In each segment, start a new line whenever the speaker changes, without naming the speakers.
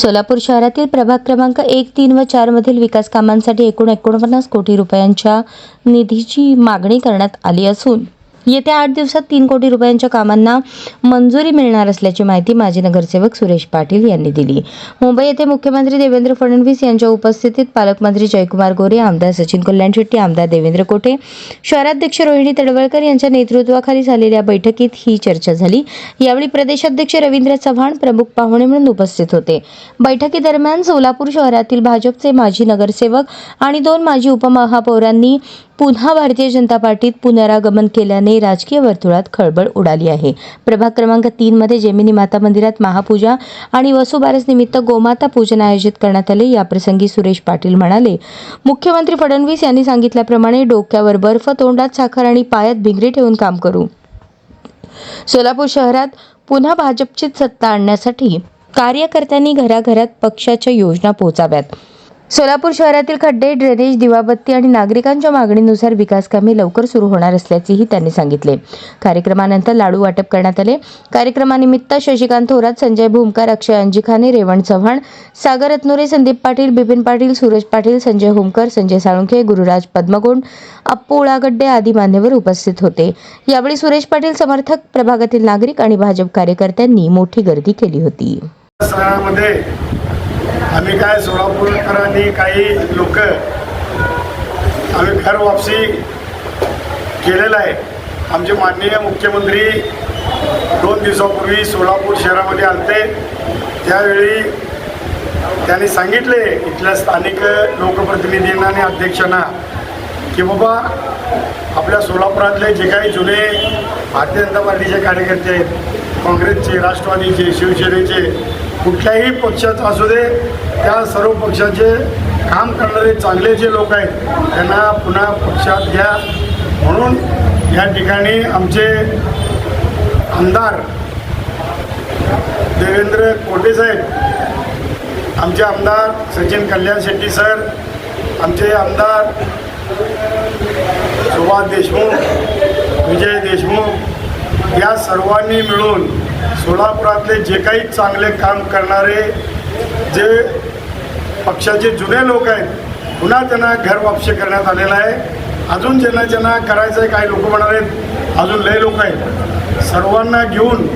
सोलापूर शहरातील प्रभाग क्रमांक एक तीन व चार मधील विकास कामांसाठी एकूण एकोणपन्नास कोटी रुपयांच्या निधीची मागणी करण्यात आली असून येत्या आठ दिवसात तीन कोटी रुपयांच्या कामांना मंजुरी मिळणार असल्याची माहिती माजी नगरसेवक सुरेश पाटील यांनी दिली. मुंबई येथे मुख्यमंत्री देवेंद्र फडणवीस यांच्या उपस्थितीत पालकमंत्री जयकुमार गोरे आमदार सचिन कल्याण शेट्टी आमदार देवेंद्र कोटे शहराध्यक्ष रोहिणी तडवळकर यांच्या नेतृत्वाखाली झालेल्या बैठकीत ही चर्चा झाली. यावेळी प्रदेशाध्यक्ष रवींद्र चव्हाण प्रमुख पाहुणे म्हणून उपस्थित होते. बैठकीदरम्यान सोलापूर शहरातील भाजपचे माजी नगरसेवक आणि दोन माजी उपमहापौरांनी पुन्हा भारतीय जनता पार्टीत पुनरागमन केल्याने राजकीय वर्तुळात खळबळ उडाली आहे. प्रभाग क्रमांक तीन मध्ये जेमिनी माता मंदिरात महापूजा आणि वसुबारस निमित्त गोमाता पूजन आयोजित करण्यात आले. याप्रसंगी सुरेश पाटील म्हणाले मुख्यमंत्री फडणवीस यांनी सांगितल्याप्रमाणे डोक्यावर बर्फ तोंडात साखर आणि पायात भिंगरी ठेवून काम करू. सोलापूर शहरात पुन्हा भाजपचीच सत्ता आणण्यासाठी कार्यकर्त्यांनी घराघरात पक्षाच्या योजना पोहोचाव्यात सोलापूर शहरातील खड्डे ड्रेनेज दिवाबत्ती आणि नागरिकांच्या मागणीनुसार विकास कामे लवकर सुरू होणार असल्याचेही त्यांनी सांगितले. कार्यक्रमानंतर लाडू वाटप करण्यात आले. कार्यक्रमानिमित्त शशिकांत थोरात संजय भूमकार अक्षय अंजिखाने रेवण चव्हाण सागर रत्नोरे संदीप पाटील बिपिन पाटील सूरज पाटील संजय होमकर संजय साळुंखे गुरुराज पद्मगोंड अप्पू उळागड्डे आदी मान्यवर उपस्थित होते. यावेळी सुरेश पाटील समर्थक प्रभागातील नागरिक आणि भाजप कार्यकर्त्यांनी मोठी गर्दी केली होती.
आम्ही काय सोलापूरकरांनी काही लोक आम्ही घर वापसी केलेलं आहे. आमचे माननीय मुख्यमंत्री दोन दिवसापूर्वी सोलापूर शहरामध्ये आलते. त्यावेळी त्यांनी सांगितले इथल्या स्थानिक लोकप्रतिनिधींना आणि अध्यक्षांना की बाबा आपल्या सोलापुरातले जे काही जुने भारतीय जनता पार्टीचे कार्यकर्ते आहेत काँग्रेसचे राष्ट्रवादीचे शिवसेनेचे कुठल्याही पक्षाचा असू दे त्या सर्व पक्षाचे काम करणारे चांगले जे लोक आहेत त्यांना पुन्हा पक्षात घ्या. म्हणून या ठिकाणी आमचे आमदार देवेंद्र कोटे साहेब आमचे आमदार सचिन कल्याण शेट्टी सर आमचे आमदार सुभाष देशमुख विजय देशमुख या सर्वांनी मिळून सोलापुरातले जे काही चांगले काम करणारे जे पक्षाचे जुने लोक आहेत पुन्हा त्यांना घर वापसी करण्यात आलेलं आहे. अजून ज्यांना ज्यांना करायचं आहे काही लोक म्हणणार आहेत अजून लय लोक आहेत. सर्वांना घेऊन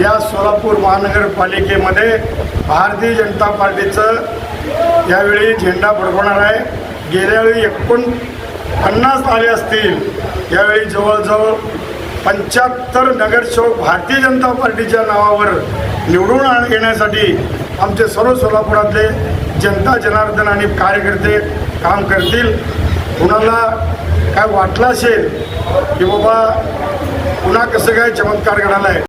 या सोलापूर महानगरपालिकेमध्ये भारतीय जनता पार्टीचं यावेळी झेंडा फडकवणार आहे. गेल्यावेळी एकूण पन्नास आले असतील. यावेळी जवळजवळ पंच्याहत्तर नगरसेवक भारतीय जनता पार्टीच्या नावावर निवडून आण- येण्यासाठी आमचे सर्व सोलापुरातले जनता जनार्दन आणि कार्यकर्ते काम करतील. कुणाला काय वाटलं असेल की बाबा पुन्हा कसं काय चमत्कार घडाला आहे?